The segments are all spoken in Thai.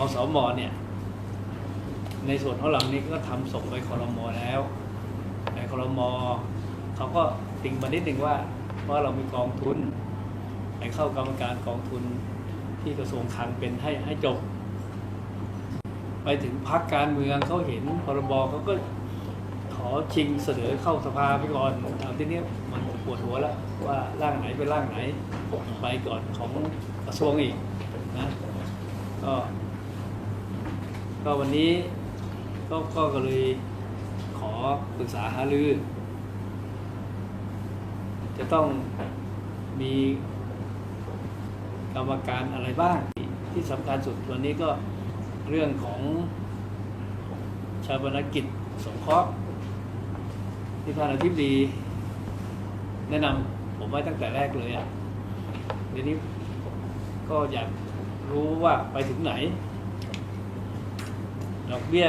อสมเนี่ย ในส่วนของเรานี้ก็ทำส่งไปคอรมอแล้วในคอรมอเขาก็ติงมานิดหนึ่งว่าว่าเรามีกองทุนให้เข้ากรรมการกองทุนที่กระทรวงคลังเป็นให้ให้จบ ไปถึงพักการเมืองเขาเห็นพรบเขาก็ขอชิงเสนอเข้าสภาไปก่อนเอาทีนี้มันปวดหัวแล้วว่าร่างไหนเป็นร่างไหนไปก่อนของกระทรวงอีกนะก็ ก็วันนี้ก็ก็ก็เลยขอปรึกษาหารือ จะต้องมีกรรมการอะไรบ้างที่สำคัญสุดวันนี้ก็เรื่องของชาปนกิจสงเคราะห์ที่ท่านอธิบดีแนะนำผมไว้ตั้งแต่แรกเลยอะ่ะเดี๋ยวนี้ก็อยากรู้ว่าไปถึงไหน ดอกเบี้ย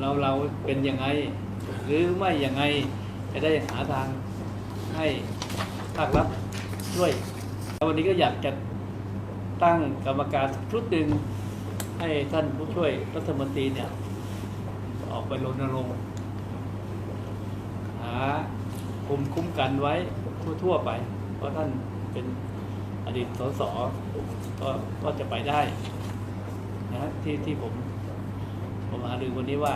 เราเราเป็นยังไง หรือไม่ยังไงจะได้หาทางให้ภาครัฐช่วย วันนี้ก็อยากจะตั้งกรรมการชุดหนึ่งให้ท่านผู้ช่วยรัฐมนตรีเนี่ย ออกไปรณรงค์หาคุมคุ้มกันไว้ทั่วๆไป เพราะท่านเป็นอดีตสสก็จะไปได้นะฮะที่ที่ผม ผมหารือวันนี้ว่า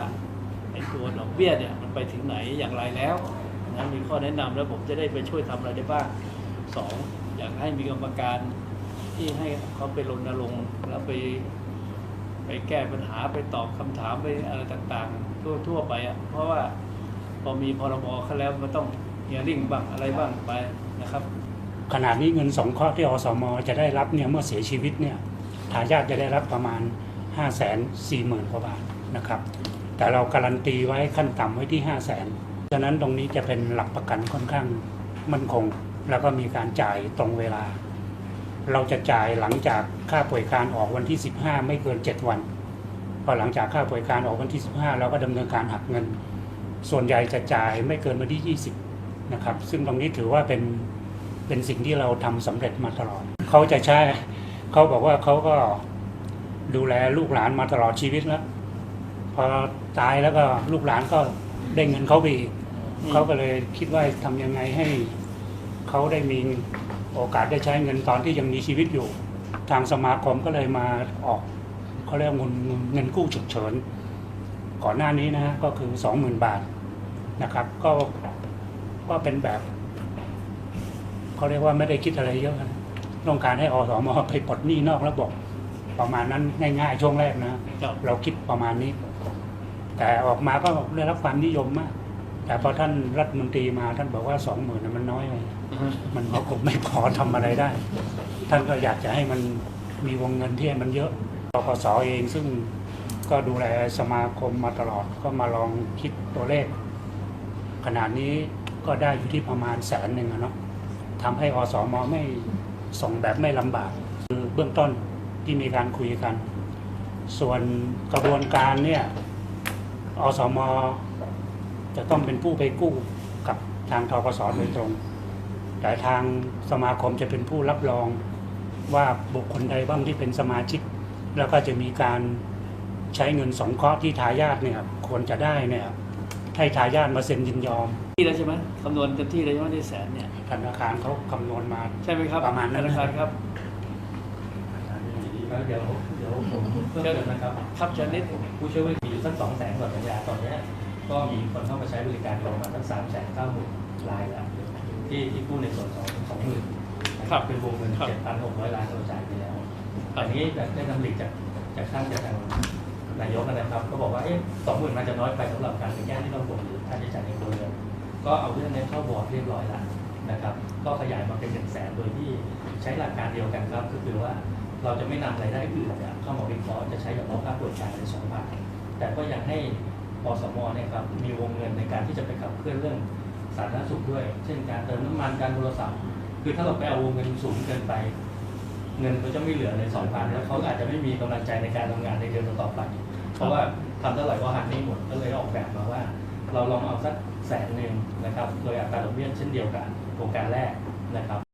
ไอ้ตัวดอกเบี้ยเนี่ยมันไปถึงไหนอย่างไรแล้วนะมีข้อแนะนำแล้วผมจะได้ไปช่วยทำอะไรได้บ้างสองอยากให้มีกรรมการที่ให้เขาไปรณรงค์แล้วไป ไปแก้ปัญหาไปตอบคำถามไปอะไรต่างๆ ทั่วทั่วไปอะเพราะว่าพอมีพรบเขาแล้วมันต้องเฮียริ่งบ้างอะไรบ้างไปนะครับ ขนาดนี้เงินสองข้อที่อสมจะได้รับเนี่ยเมื่อเสียชีวิตเนี่ยทายาทจะได้รับประมาณ 5 4 0 0 0 0กว่าบาท นะครับ แต่เราการันตีไว้ขั้นต่ำไว้ที่ 5 0 0 0 0 0ฉะนั้นตรงนี้จะเป็นหลักประกันค่อนข้างมั่นคง แล้วก็มีการจ่ายตรงเวลา เราจะจ่ายหลังจากค่าป่วยการออกวันที่ 15 ไม่เกิน 7 วันพอหลังจากค่าป่วยการออกวันที่ 15 เราก็ดำเนินการหักเงิน ส่วนใหญ่จะจ่ายไม่เกินวันที่ 20 นะครับ ซึ่งตรงนี้ถือว่าเป็นเป็นสิ่งที่เราทำสำเร็จมาตลอด เขาจะใช้เขาบอกว่าเขาก็ดูแลลูกหลานมาตลอดชีวิตแล้ว อตายแล้วก็ลูกหลานก็ได้เงินเขาไปอีกอืมเขาก็เลยคิดว่าทำยังไงให้เขาได้มีโอกาสได้ใช้เงินตอนที่ยังมีชีวิตอยู่ ทางสมาคมก็เลยมาออกเขาเรียกว่าเงินเงินกู้ฉุกเฉินก่อนหน้านี้นะฮะก็คือสองหมื่นบาทนะครับ ก็ก็เป็นแบบเขาเรียกว่าไม่ได้คิดอะไรเยอะนะต้องการให้อสมไปปลดหนี้นอกระบบประมาณนั้นง่ายๆช่วงแรกนะครับเราคิดประมาณนี้ แต่ออกมาก็ได้รับความนิยมมาก แต่พอท่านรัฐมนตรีมาท่านบอกว่าสองหมื่นมันน้อยไปมันก็คงไม่พอทำอะไรได้ ท่านก็อยากจะให้มันมีวงเงินที่ให้มันเยอะปปสเองซึ่งก็ดูแลสมาคมมาตลอดก็มาลองคิดตัวเลข ขนาดนี้ก็ได้อยู่ที่ประมาณแสนหนึ่งอะเนาะทำให้อสมไม่ส่งแบบไม่ลำบาก คือเบื้องต้นที่มีการคุยกัน ส่วนกระบวนการเนี่ย อสมจะต้องเป็นผู้ไปกู้กับทางทกสโดยตรง แต่ทางสมาคมจะเป็นผู้รับรองว่าบุคคลใดบ้างที่เป็นสมาชิก แล้วก็จะมีการใช้เงินสงเคราะห์ที่ทายาทเนี่ยควรจะได้เนี่ยให้ทายาทมาเซ็นยินยอมที่แล้วใช่ไหมคำนวณเต็มที่เลยใช่ไหมที่แสนเนี่ยธนาคารเขาคำนวณมาใช่ไหมครับประมาณนั้นธนาคารครับแล้วเดี๋ยวเดี๋ยวผมเพิ่มเติมนะครับครับเชิญนิดผู้ช่วยมีอยู่สักสองแสนกว่าสัญญาตอนเนี้ยก็มีคนเข้ามาใช้บริการประมาณสักสามแสนเก้าหมื่นรายแล้วที่ที่กู้ในส่วนของสองหมื่นเป็นวงเงินเจ็ดพันหกร้อยล้านเราจ่ายไปแล้วอันนี้ได้นำหลีกจากจากท่านจากทางนายกนะครับ ก็บอกว่าเอ๊ะสองหมื่นมันจะน้อยไปสำหรับการไปแก้ที่ต้องบวกหรือค่าใช้จ่ายในครัวเรือนก็เอาเรื่องนี้เข้าบอร์ดเรียบร้อยแล้วนะครับ ก็ขยายมาเป็นหนึ่งแสนโดยที่ใช้หลักการเดียวกันครับก็คือว่า เราจะไม่นำรายได้อื่นเนี่ยเข้ามาวิเคราะห์จะใช้เฉพาะค่าตรวจการในสองบาทแต่ก็ยังให้ปสมเนี่ยครับมีวงเงินในการที่จะไปขับเคลื่อนเรื่องสาธารณสุขด้วย เช่นการเติมน้ำมันการโทรศัพท์ คือถ้าเราไปเอาวงเงินสูงเกินไป เงินเขาจะไม่เหลือเลยสองพันแล้วเขาอาจจะไม่มีกำลังใจในการทำงานในเดือนต่อไป เพราะว่าทำเท่าไหร่ก็หักหนี้หมดก็เลยออกแบบมาว่า เราลองเอาสักแสนหนึ่งนะครับโดยอัตราดอกเบี้ยเช่นเดียวกันโครงการแรกนะครับ